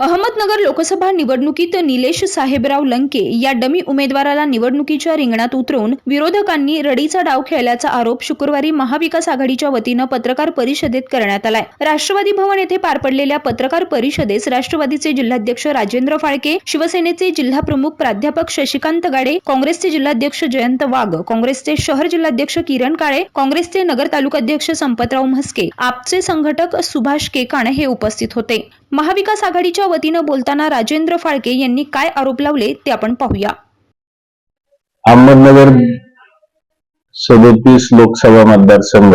Ahmednagar Lok Sabha निवडणुकीत निलेश साहेबराव लंके या dummy उमेदवाराला निवडणुकीच्या रिंगणात उतरवून विरोधकांनी रडीचा डाव खेळल्याचा आरोप शुक्रवारी महाविकास आघाडीच्या वतीनं पत्रकार परिषदेत करण्यात आलाय. राष्ट्रवादी भवन येथे पार पडलेल्या पत्रकार परिषदेस राष्ट्रवादीचे जिल्हाध्यक्ष राजेंद्र फाळके शिवसेनेचे जिल्हा प्रमुख प्राध्यापक शशिकांत गाडे काँग्रेसचे जिल्हाध्यक्ष जयंत वाघ काँग्रेसचे शहर जिल्हाध्यक्ष किरण काळे काँग्रेसचे नगर तालुकाध्यक्ष संपतराव म्हस्के आपचे संघटक सुभाष केकाण हे उपस्थित होते. महाविकास आघाडीच्या वतीनं बोलताना राजेंद्र फाळके यांनी काय आरोप लावले ते आपण पाहूया. अहमदनगर सदोतीस लोकसभा मतदारसंघ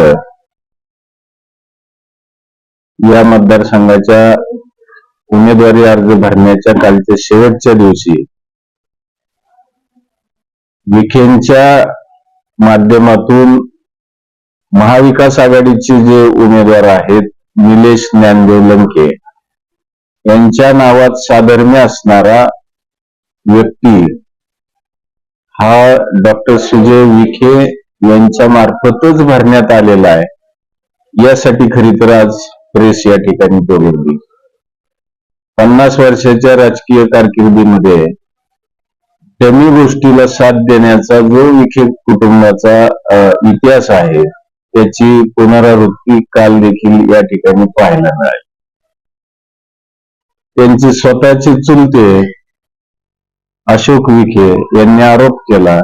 या मतदारसंघाच्या उमेदवारी अर्ज भरण्याच्या कालच्या शेवटच्या दिवशी विखेंच्या माध्यमातून महाविकास आघाडीचे जे उमेदवार आहेत निलेश ज्ञानदेव लंके यांच्या नावात साधर्म्य असणारा व्यक्ती हा डॉक्टर सुजय विखे यांच्या मार्फतच भरण्यात आलेला आहे. यासाठी खरी तर आज प्रेस या ठिकाणी बोलवली पन्नास वर्षाच्या राजकीय कारकिर्दीमध्ये कमी गोष्टीला साथ देण्याचा जो विखे कुटुंबाचा इतिहास आहे त्याची पुनरावृत्ती काल देखील या ठिकाणी पाहायला मिळाली. त्यांचे स्वतःचे चुलते अशोक विखे यांनी आरोप केला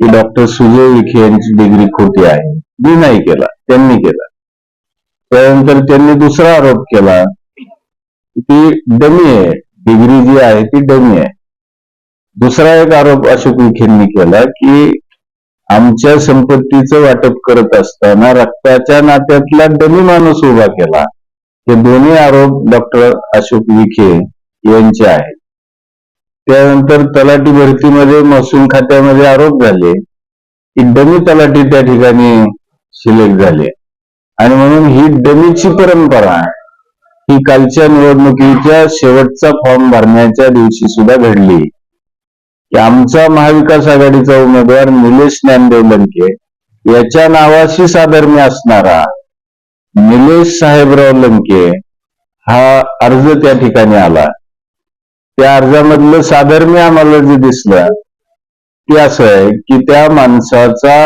की डॉक्टर सुजय विखे यांची डिग्री खोटी आहे. मी नाही केला त्यांनी केला. त्यानंतर त्यांनी दुसरा आरोप केला की ती डमी आहे डिग्री जी आहे ती डमी आहे. दुसरा एक आरोप अशोक विखेंनी केला की आमच्या संपत्तीचं वाटप करत असताना रक्ताच्या नात्यातला डमी माणूस उभा केला. हे दोन्ही आरोप डॉक्टर अशोक विखे यांचे आहेत. त्यानंतर तलाठी भरतीमध्ये महसूल खात्यामध्ये आरोप झाले की डमी तलाठी त्या ठिकाणी सिलेक्ट झाले. आणि म्हणून ही डमीची परंपरा ही कालच्या निवडणुकीच्या शेवटचा फॉर्म भरण्याच्या दिवशी सुद्धा घडली. की आमचा महाविकास आघाडीचा उमेदवार निलेश ज्ञानदेव लंके याच्या नावाशी साधर्म्य असणारा निलेश साहेबराव लंके हा अर्ज त्या ठिकाणी आला. त्या अर्जामधलं साधर्म्य आम्हाला जे दिसलं ते असं आहे की त्या माणसाचा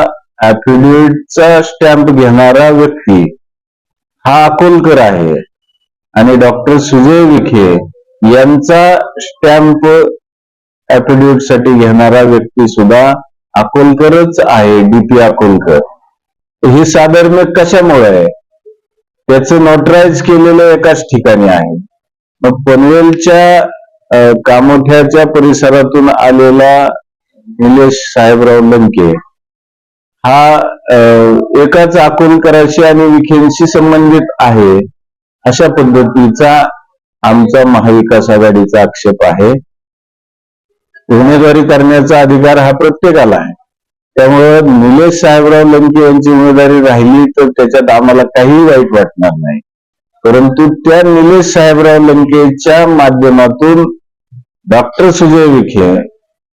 ऍफिडेव्हिटचा स्टॅम्प घेणारा व्यक्ती हा अकोलकर आहे. आणि डॉक्टर सुजय विखे यांचा स्टॅम्प ऍफिडेव्हिटसाठी घेणारा व्यक्ती सुद्धा अकोलकरच आहे डीपी अकोलकर. हे साधर्म्य कशामुळे आहे? त्याचं नोटराईज केलेलं एकाच ठिकाणी आहे. मग पनवेलच्या कामोठ्याच्या परिसरातून आलेला निलेश साहेबराव लंके हा एकाच अकोलकराशी आणि विखेंशी संबंधित आहे अशा पद्धतीचा आमचा महाविकास आघाडीचा आक्षेप आहे. उमेदवारी करण्याचा अधिकार हा प्रत्येकाला आहे. त्यामुळे निलेश साहेबराव लंके यांची उमेदवारी राहिली तर त्याच्यात आम्हाला काही वाईट वाटणार नाही. परंतु त्या निलेश साहेबराव लंकेच्या माध्यमातून डॉक्टर सुजय विखे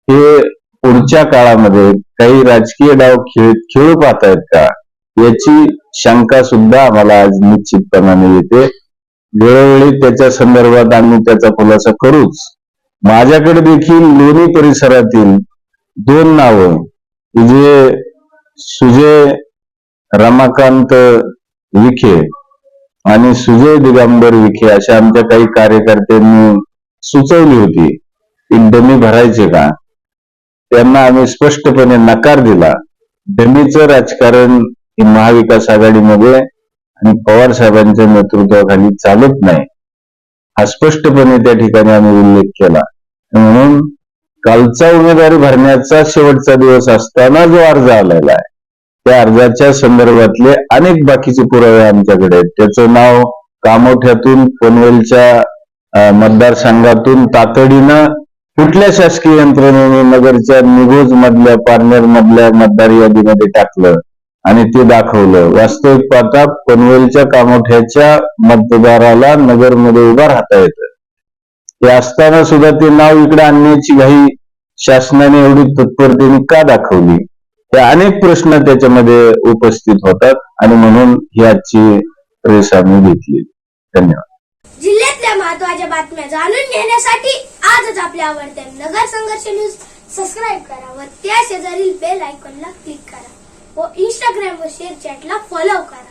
हे पुढच्या काळामध्ये काही राजकीय डाव खेळ खेळू पाहतायत का? याची शंका सुद्धा आम्हाला आज निश्चितपणाने येते. वेळोवेळी त्याच्या संदर्भात आम्ही त्याचा खुलासा करूच. माझ्याकडे देखील लोणी परिसरातील दोन नावं जे सुजय रमाकांत विखे आणि सुजय दिगंबर विखे अशा आमच्या काही कार्यकर्त्यांनी सुचवली होती की डमी भरायचे का? त्यांना आम्ही स्पष्टपणे नकार दिला. डमीचं राजकारण हे महाविकास आघाडीमध्ये आणि पवार साहेबांच्या नेतृत्वाखाली चालत नाही. हा स्पष्टपणे त्या ठिकाणी आम्ही उल्लेख केला. म्हणून कालचा उमेदवारी भरण्याचा शेवटचा दिवस असताना जो अर्ज आलेला आहे त्या अर्जाच्या संदर्भातले अनेक बाकीचे पुरावे आमच्याकडे आहेत. त्याचं नाव कामोठ्यातून पनवेलच्या मतदारसंघातून तातडीनं कुठल्या शासकीय यंत्रणेने नगरच्या निघोज मधल्या पार्नर मधल्या मतदार यादीमध्ये टाकलं आणि ते दाखवलं. वास्तविक पाहता पनवेलच्या कामोठ्याच्या मतदाराला नगरमध्ये उभा राहता येतं. ते असताना सुद्धा ते नाव इकडे आणण्याची घाई शासनाने एवढी तत्परतेने का दाखवली? हे अनेक प्रश्न त्याच्यामध्ये उपस्थित होतात आणि म्हणून ही आजची प्रेस आम्ही घेतली. धन्यवाद. जिल्ह्यातल्या महत्त्वाच्या बातम्या जाणून घेण्यासाठी आजच आपल्या आवडत्या नगर संघर्ष न्यूज सबस्क्राईब करा व त्या शेजारील बेल आयकॉनला क्लिक करा व इंस्टाग्राम व शेअर चॅटला फॉलो करा.